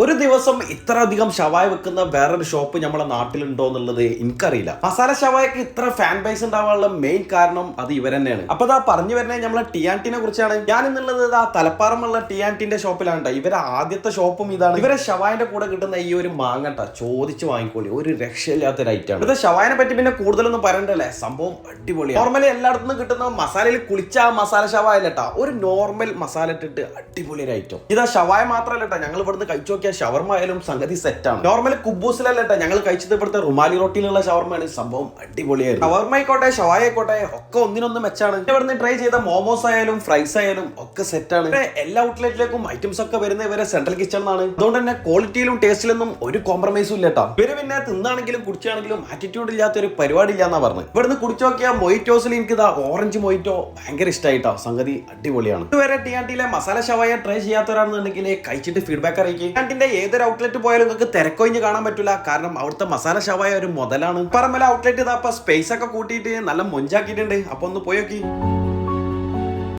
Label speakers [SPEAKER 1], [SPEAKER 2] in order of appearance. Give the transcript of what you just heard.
[SPEAKER 1] ഒരു ദിവസം ഇത്ര അധികം ഷവായ വെക്കുന്ന വേറൊരു ഷോപ്പ് നമ്മളെ നാട്ടിലുണ്ടോ എന്നുള്ളത് എനിക്കറിയില്ല. മസാല ഷവായക്ക് ഇത്ര ഫാൻ ബേസ് ഉണ്ടാവാനുള്ള മെയിൻ കാരണം അത് ഇവർ തന്നെയാണ്. അപ്പൊ അതാ പറഞ്ഞു വരുന്നത് നമ്മളെ ടി ടിയാന്റിനെ കുറിച്ചാണ്. ഞാൻ എന്നുള്ളത് ആ തലപ്പാറമുള്ള ടി ടിയാന്റിന്റെ ഷോപ്പിലാണ്. ഇവരെ ആദ്യത്തെ ഷോപ്പും ഇതാണ്. ഇവരെ ഷവായന്റെ കൂടെ കിട്ടുന്ന ഈ ഒരു മാങ്ങട്ട ചോദിച്ചു വാങ്ങിക്കോളി. ഒരു രക്ഷയില്ലാത്ത ഐറ്റം ഇത് ഷവായനെ പറ്റി പിന്നെ കൂടുതലൊന്നും പറയണ്ടല്ലേ? സംഭവം അടിപൊളിയാണ്. നോർമലി എല്ലായിടത്തും കിട്ടുന്ന മസാലയിൽ കുളിച്ച ആ മസാല ഷവായല്ലട്ടാ ഒരു നോർമൽ മസാല ഇട്ടിട്ട് അടിപൊളി ഒരു ഐറ്റം ഇതാ ഷവായ മാത്രമല്ലട്ടോ. ഞങ്ങൾ ഇവിടുന്ന് കഴിച്ചു നോക്കിയ ഷവർമ ആയാലും സംഗതി സെറ്റാണ് നോർമൽ കുബൂസിലല്ല ഞങ്ങൾ കഴിച്ചത് ഇവിടുത്തെ റുമാലി റോട്ടിയിലുള്ള ഷവർമയാണ്. സംഭവം അടിപൊളിയായിരുന്നു. ഷവർമ ആയിക്കോട്ടെ ഷവായ ആയിക്കോട്ടെ ഒക്കെ ഒന്നിനൊന്ന് മെച്ചാണ് ഇവിടുന്ന് ട്രൈ ചെയ്ത മോമോസ് ആയാലും ഫ്രൈസ് ആയാലും ഒക്കെ സെറ്റാണ് എല്ലാ ഔട്ട്ലെറ്റിലേക്കും ഐറ്റംസ് ഒക്കെ വരുന്ന ഇവരെ സെൻട്രൽ കിച്ചൺ എന്നാണ് അതുകൊണ്ട് തന്നെ ക്വാളിറ്റിയിലും ടേസ്റ്റിലൊന്നും ഒരു കോംപ്രമൈസും ഇല്ല കേട്ടോ ഇവർ പിന്നെ തിന്നാണെങ്കിലും കുടിച്ചാണെങ്കിലും ആറ്റിറ്റ്യൂഡ് ഇല്ലാത്ത ഒരു പരിപാടി ഇല്ലാന്നാ പറഞ്ഞത്. ഇവിടുന്ന് കുടിച്ചു നോക്കിയാൽ മൊയ്റ്റോസിൽ എനിക്ക് ഇതാ ഓറഞ്ച് മൊയ്റ്റോ ഭയങ്കര ഇഷ്ടമായിട്ടോ സംഗതി അടിപൊളിയാണ്. ഇതുവരെ ടി ആൻഡിയിലെ മസാല ഷവായ ട്രൈ ചെയ്യാത്തവരാണെന്നുണ്ടെങ്കിൽ കഴിച്ചിട്ട് ഫീഡ്ബാക്ക് അറിയിക്കും. ടിയാന്റിന്റെ ഏതൊരു ഔട്ട്ലെറ്റ് പോയാലും നിങ്ങൾക്ക് തിരക്കൊഴിഞ്ഞ് കാണാൻ പറ്റില്ല കാരണം അവിടുത്തെ മസാല ഷവായ ഒരു മുതലാണ്. പറമ്പല ഔട്ട്ലെറ്റ് ഇതാ സ്പേസ് ഒക്കെ കൂട്ടിയിട്ട് നല്ല മൊഞ്ചാക്കിയിട്ടുണ്ട്. അപ്പൊ ഒന്ന് പോയി നോക്കി.